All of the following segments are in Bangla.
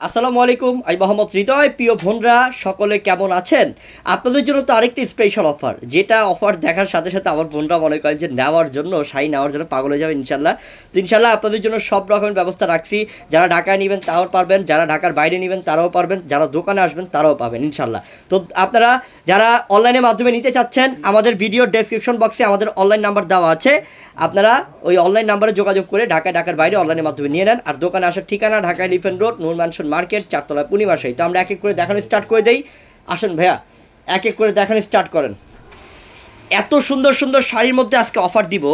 আসসালামু আলাইকুম, আমি মোহাম্মদ হৃদয়, প্রিয় বোনরা, সকলে কেমন আছেন? আপনাদের জন্য তো আরেকটি স্পেশাল অফার যেটা অফার দেখার সাথে সাথে আমার বোনরা মনে করেন যে নেওয়ার জন্য শাড়ি নেওয়ার জন্য পাগল হয়ে যাবে ইনশাল্লাহ। তো ইনশাল্লাহ আপনাদের জন্য সব রকমের ব্যবস্থা রাখছি। যারা ঢাকায় নেবেন তাও পারবেন, যারা ঢাকার বাইরে নেবেন তারাও পারবেন, যারা দোকানে আসবেন তারাও পাবেন ইনশাল্লাহ। তো আপনারা যারা অনলাইনের মাধ্যমে নিতে চাচ্ছেন, আমাদের ভিডিও ডেসক্রিপশন বক্সে আমাদের অনলাইন নাম্বার দেওয়া আছে। আপনারা ওই অনলাইন নাম্বারে যোগাযোগ করে ঢাকায়, ঢাকার বাইরে অনলাইনের মাধ্যমে নিয়ে নেন। আর দোকানে আসার ঠিকানা ঢাকায় elephant road Noor mansion market চারতলা পূর্ণিমাশাই তো আমরা এক এক করে দেখানো স্টার্ট করে দেই। আসেন ভাইয়া এক এক করে দেখানো স্টার্ট করেন। এত সুন্দর সুন্দর শাড়ির মধ্যে আজকে অফার দিব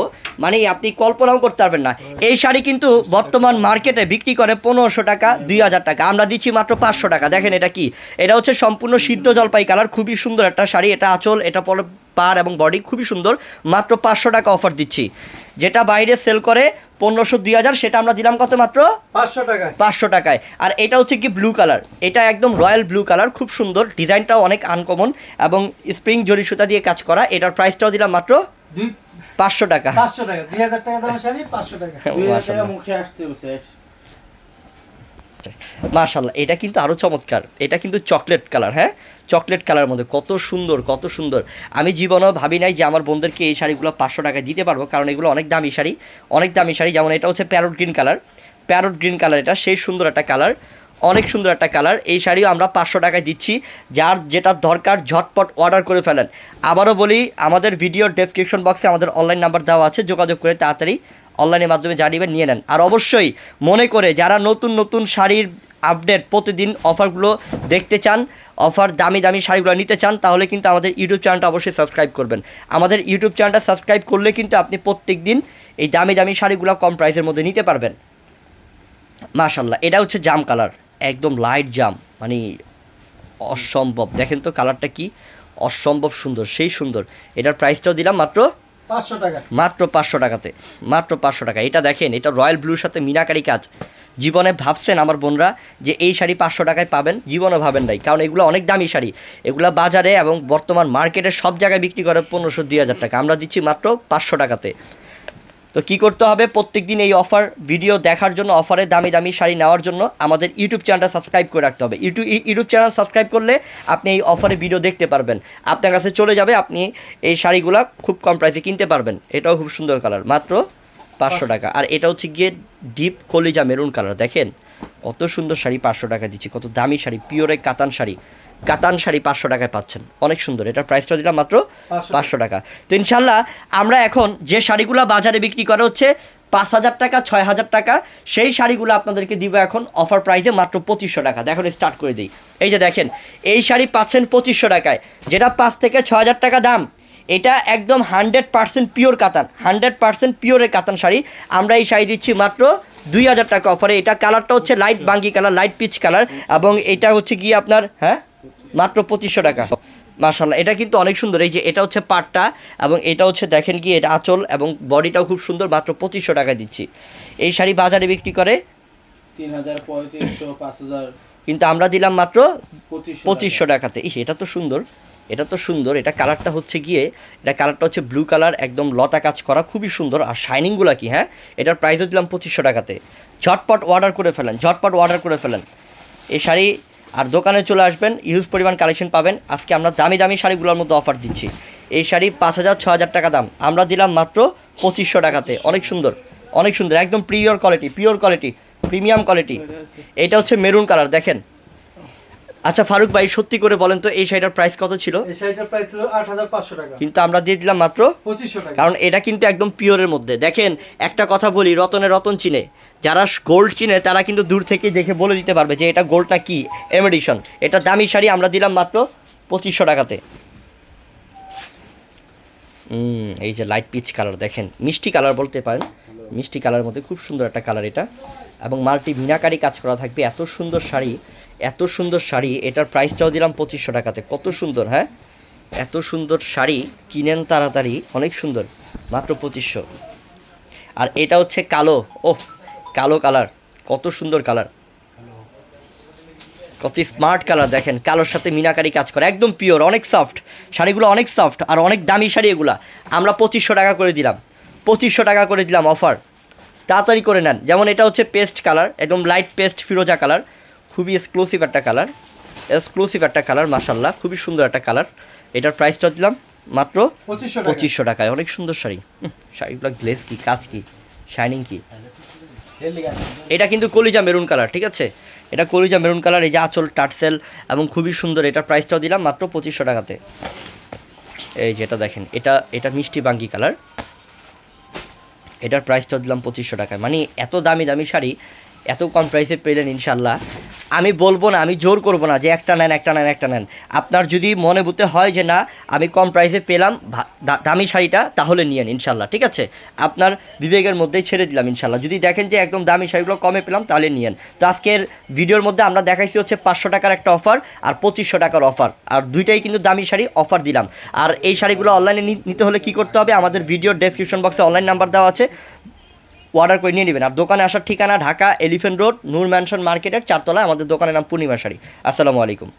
মানে আপনি কল্পনাও করতে পারবেন না। এই শাড়ি কিন্তু বর্তমান মার্কেটে বিক্রি করে পনেরোশো টাকা, দুই হাজার টাকা। আমরা দিচ্ছি মাত্র পাঁচশো টাকা। দেখেন এটা কি? এটা হচ্ছে সম্পূর্ণ সিদ্ধ জলপাই কালার, খুবই সুন্দর একটা শাড়ি। এটা আঁচল, এটা পরে পার এবং বডি খুবই সুন্দর। মাত্র পাঁচশো টাকা অফার দিচ্ছি। যেটা বাইরে সেল করে পনেরোশো দুই হাজার সেটা আমরা দিলাম কত মাত্র? পাঁচশো টাকায়। পাঁচশো টাকায়। আর এটা হচ্ছে কি ব্লু কালার এটা একদম রয়্যাল ব্লু কালার খুব সুন্দর। ডিজাইনটাও অনেক আনকমন এবং স্প্রিং জরি সুতা দিয়ে কাজ করা। এটার প্রাইসটাও দিলাম মাত্র পাঁচশো টাকা। পাঁচশো টাকা। দুই হাজার টাকা দামের শাড়ি পাঁচশো টাকা। দুই হাজার টাকা মুখে আসতে বসে মার্শাল্লাহ এটা কিন্তু আরও চমৎকার। এটা কিন্তু চকলেট কালার হ্যাঁ? চকলেট কালার মধ্যে কত সুন্দর কত সুন্দর। আমি জীবনেও ভাবি নাই যে আমার বোনদেরকে এই শাড়িগুলো পাঁচশো টাকা দিতে পারব, কারণ এগুলো অনেক দামি শাড়ি। অনেক দামি শাড়ি, যেমন এটা হচ্ছে parrot green colour. Parrot green colour এটা, সেই সুন্দর একটা কালার। অনেক সুন্দর একটা কালার। এই শাড়িও আমরা পাঁচশো টাকায় দিচ্ছি। যার যেটা দরকার, ঝটপট অর্ডার করে ফেলেন। আবারও বলি, আমাদের ভিডিও ডেসক্রিপশন বক্সে আমাদের অনলাইন নাম্বার দেওয়া আছে। যোগাযোগ করে তাড়াতাড়ি অনলাইনের মাধ্যমে জানিয়ে নিয়ে নেন। আর অবশ্যই মনে করে, যারা নতুন নতুন শাড়ির আপডেট প্রতিদিন অফারগুলো দেখতে চান অফার দামি দামি শাড়িগুলো নিতে চান, তাহলে কিন্তু আমাদের ইউটিউব চ্যানেলটা অবশ্যই সাবস্ক্রাইব করবেন। আমাদের ইউটিউব চ্যানেলটা সাবস্ক্রাইব করলে কিন্তু আপনি প্রত্যেক দিন এই দামি দামি শাড়িগুলো কম প্রাইসের মধ্যে নিতে পারবেন। মাশাল্লাহ এটা হচ্ছে জাম কালার একদম লাইট জাম মানে অসম্ভব। দেখেন তো কালারটা কি? অসম্ভব সুন্দর সেই সুন্দর। এটার প্রাইসটাও দিলাম মাত্র পাঁচশো টাকা। মাত্র পাঁচশো টাকাতে মাত্র পাঁচশো টাকা। এটা দেখেন এটা রয়্যাল ব্লুর সাথে মিনাকারি কাজ। জীবনে ভাবছেন আমার বোনরা যে এই শাড়ি পাঁচশো টাকায় পাবেন? জীবনে ভাবেন নাই কারণ এগুলো অনেক দামি শাড়ি। এগুলো বাজারে এবং বর্তমান মার্কেটে সব জায়গায় বিক্রি করে পনেরোশো দুই হাজার টাকা। আমরা দিচ্ছি মাত্র পাঁচশো টাকাতে। তো কি করতে হবে? প্রত্যেক দিন এই অফার ভিডিও দেখার জন্য অফারে দামি দামি শাড়ি নেওয়ার জন্য আমাদের ইউটিউব চ্যানেলটা সাবস্ক্রাইব করে রাখতে হবে। ইউটিউব ইউটিউব চ্যানেল সাবস্ক্রাইব করলে আপনি এই অফারে ভিডিও দেখতে পারবেন। আপনার কাছে চলে যাবে আপনি এই শাড়িগুলো খুব কম প্রাইসে কিনতে পারবেন। এটাও খুব সুন্দর কালার মাত্র পাঁচশো টাকা। আর এটা হচ্ছে গিয়ে ডিপ কলিজা মেরুন কালার দেখেন? কত সুন্দর শাড়ি পাঁচশো টাকা দিচ্ছি কত দামি শাড়ি পিওরে কাতান শাড়ি। কাতান শাড়ি পাঁচশো টাকায় পাচ্ছেন অনেক সুন্দর এটার প্রাইসটা দিলাম মাত্র পাঁচশো টাকা। তো ইনশাল্লাহ আমরা এখন যে শাড়িগুলো বাজারে বিক্রি করা হচ্ছে পাঁচ হাজার টাকা ছয় হাজার টাকা সেই শাড়িগুলো আপনাদেরকে দিব এখন অফার প্রাইসে মাত্র পঁচিশশো টাকা। দেখুন স্টার্ট করে দিই। এই যে দেখেন এই শাড়ি পাচ্ছেন পঁচিশশো টাকায় যেটা পাঁচ থেকে ছ হাজার টাকা দাম এটা একদম hundred percent pure katan hundred percent পিওরের কাতান শাড়ি। আমরা এই শাড়ি দিচ্ছি মাত্র দুই হাজার টাকা অফারে। এটা কালারটা হচ্ছে লাইট বাঙ্গি কালার লাইট পিচ কালার এবং এটা হচ্ছে গিয়ে আপনার হ্যাঁ? মাত্র পঁচিশশো টাকা। মাশাল্লাহ এটা কিন্তু অনেক সুন্দর। এই যে এটা হচ্ছে পাটটা এবং এটা হচ্ছে দেখেন কি এটা আঁচল এবং বডিটাও খুব সুন্দর মাত্র পঁচিশশো টাকা দিচ্ছি। এই শাড়ি বাজারে বিক্রি করে তিন হাজার পঁয়ত্রিশশো পাঁচ হাজার। কিন্তু আমরা দিলাম মাত্র পঁচিশশো পঁচিশশো টাকাতে। ইস এটা তো সুন্দর। এটা তো সুন্দর এটা কালারটা হচ্ছে গিয়ে এটা কালারটা হচ্ছে ব্লু কালার একদম লতা কাজ করা খুবই সুন্দর। আর শাইনিংগুলো কি হ্যাঁ? এটার প্রাইসও দিলাম পঁচিশশো টাকাতে। ঝটপট অর্ডার করে ফেলেন ঝটপট অর্ডার করে ফেলেন। এই শাড়ি আর দোকানে চলে আসবেন ইউজ পরিমাণ কালেকশন পাবেন। আজকে আমরা দামি দামি শাড়িগুলোর মধ্যে অফার দিচ্ছি। এই শাড়ি পাঁচ হাজার ছ হাজার টাকা দাম। আমরা দিলাম মাত্র পঁচিশশো টাকাতে। অনেক সুন্দর অনেক সুন্দর একদম pure quality pure quality premium quality এটা হচ্ছে মেরুন কালার দেখেন। আচ্ছা ফারুক ভাই সত্যি করে বলেন তো এই শাড়িটার প্রাইস কত ছিল? এই শাড়িটার প্রাইস ছিল আট হাজার পাঁচশো টাকা। কিন্তু আমরা দিয়ে দিলাম মাত্র পঁচিশশো টাকা। কারণ এটা কিন্তু একদম পিওরের মধ্যে। দেখেন একটা কথা বলি রতনে রতন চিনে। যারা গোল্ড চিনে তারা কিন্তু দূর থেকে দেখে বলে দিতে পারবে যে এটা গোল্ডটা কি? এমিডিশন এটা দামি শাড়ি আমরা দিলাম মাত্র পঁচিশশো টাকাতে। হুম এই যে লাইট পিচ কালার দেখেন মিষ্টি কালার বলতে পারেন। মিষ্টি কালারের মধ্যে খুব সুন্দর একটা কালার এটা। এবং মাল্টি মিনাকারি কাজ করা থাকবে। এত সুন্দর শাড়ি। এত সুন্দর শাড়ি, এটার প্রাইসটাও দিলাম পঁচিশশো টাকাতে। কত সুন্দর হ্যাঁ? এত সুন্দর শাড়ি কিনেন তাড়াতাড়ি, অনেক সুন্দর, মাত্র পঁচিশশো। আর এটা হচ্ছে কালো, ওহ, কালো কালার, কত সুন্দর কালার। কত স্মার্ট কালার, দেখেন, কালোর সাথে মিনাকারি কাজ করে, একদম পিওর অনেক সফট শাড়িগুলো অনেক সফট আর অনেক দামি শাড়ি এগুলা। আমরা পঁচিশশো টাকা করে দিলাম, পঁচিশশো টাকা করে দিলাম অফার তাড়াতাড়ি করে নেন, যেমন এটা হচ্ছে পেস্ট কালার একদম লাইট পেস্ট ফিরোজা কালার খুবই এক্সক্লুসিভ একটা কালার এক্সক্লুসিভ একটা কালার মাসাল্লাহ খুবই সুন্দর একটা কালার এটার প্রাইসটা দিলাম মাত্র পঁচিশশো পঁচিশশো টাকায়। অনেক সুন্দর শাড়ি। শাড়িগুলো গ্লেস কি কাজ কি শাইনিং কি? এটা কিন্তু কলিজা মেরুন কালার ঠিক আছে? এটা কলিজা মেরুন কালার এই যে আঁচল টাটসেল এবং খুবই সুন্দর এটার প্রাইসটাও দিলাম মাত্র পঁচিশশো টাকাতে। এই যেটা দেখেন এটা এটা মিষ্টি বাঙ্গি কালার এটার প্রাইসটাও দিলাম পঁচিশশো টাকায়। মানে এত দামি দামি শাড়ি এত কম প্রাইসে পেলেন ইনশাল্লাহ আমি বলব না, আমি জোর করব না যে একটা নেন একটা নেন একটা নেন। আপনার যদি মনে বুঝতে হয় যে না, আমি কম প্রাইসে পেলাম দামি শাড়িটা, তাহলে নিয়েন ইনশাল্লাহ, ঠিক আছে? আপনার বিবেকের মধ্যেই ছেড়ে দিলাম ইনশাল্লাহ। যদি দেখেন যে একদম দামি শাড়িগুলো কমে পেলাম, তাহলে নিয়েন তো আজকের ভিডিওর মধ্যে আমরা দেখাইছি হচ্ছে পাঁচশো টাকার একটা অফার আর পঁচিশশো টাকার অফার আর দুইটাই কিন্তু দামি শাড়ি অফার দিলাম। আর এই শাড়িগুলো অনলাইনে নিতে হলে কি করতে হবে? আমাদের ভিডিওর ডেসক্রিপশন বক্সে অনলাইন নাম্বার দেওয়া আছে। অর্ডার করে নিয়ে নেবেন। আর দোকানে আসার ঠিকানা Dhaka elephant road, Noor mansion মার্কেটের চারতলা আমাদের দোকানের নাম পূর্ণিমা শাড়ি। আসসালামু আলাইকুম।